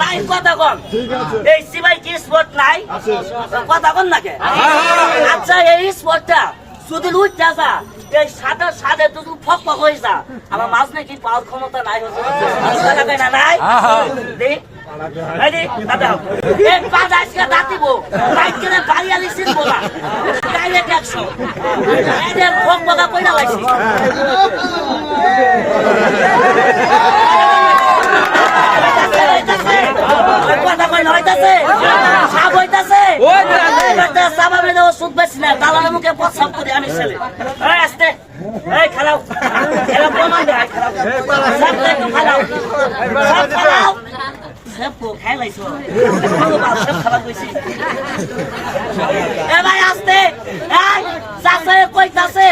নাই কথা কন। এই সিবাই কি স্পট নাই? কন আচ্ছা এই স্পটটা যদি লুট যাসা এই সাদা সাদে তুই ফক ফক হয়ে যা। আমার মাছ নাকি পাওয়ার ক্ষমতা নাই হচ্ছে না? নাই? দে। এই দে, দাদা। এই পাঁচ আজকে দাঁতিব বাইকের বাড়ি আলিসির বলা। ডাইরেক্ট একশো যে ফক ফকা কইরা লাইছি। কথা কই না হইতাছে সাপ হইতাছে একটা সাবা মেলে বেশি না দালালের মুখে প্রস্রাব করে আমি ছেলে এই আসতে এই খালাও এরা প্রমাণ দেয় খালাও সাপটা একটু খালাও সাপ খালাও সেপো ভালো ভালো সেপ কইছি এ ভাই আসতে চাচা কইতাছে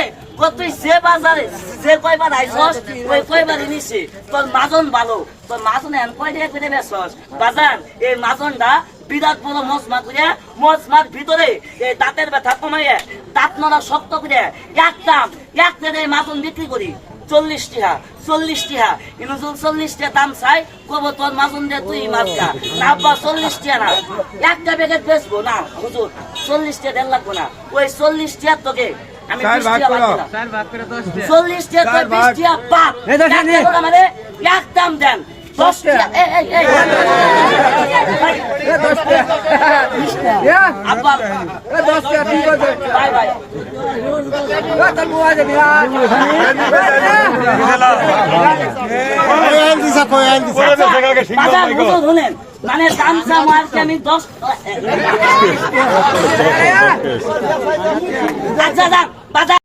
তুই যে বাজারে, যে কয়বার আইছস ওই কয়বার নিছি? তোর মাজন ভালো, তোর মাজন এন কয় দিয়ে করে বেসস বাজান এই মাজনটা বিরাট বড় মস মা করে মস মার ভিতরে এই দাঁতের ব্যথা কমাইয়ে, দাঁত নড়া শক্ত করে এক দাম, এক এই মাজন বিক্রি করি। চল্লিশ টিহা চল্লিশ টিহা। কিন্তু চল্লিশ টিহা দাম চাই, কব তোর মাজন দিয়ে তুই মাছটা না আব্বা চল্লিশ টিহা না। একটা প্যাকেট বেচবো না, হুজুর। চল্লিশ টিহা দেড় লাগবো না। ওই চল্লিশ টিহার তোকে আমি চার বিশ ভাগ টিহা করো। বাদ দিলাম। চল্লিশ টিহা চার তোর বাপ। মানে এক দাম দেন। দশ বাজার হুজুর শুনেন। মানে দাম চাম আজকে আমি দশ আচ্ছা যান বাজার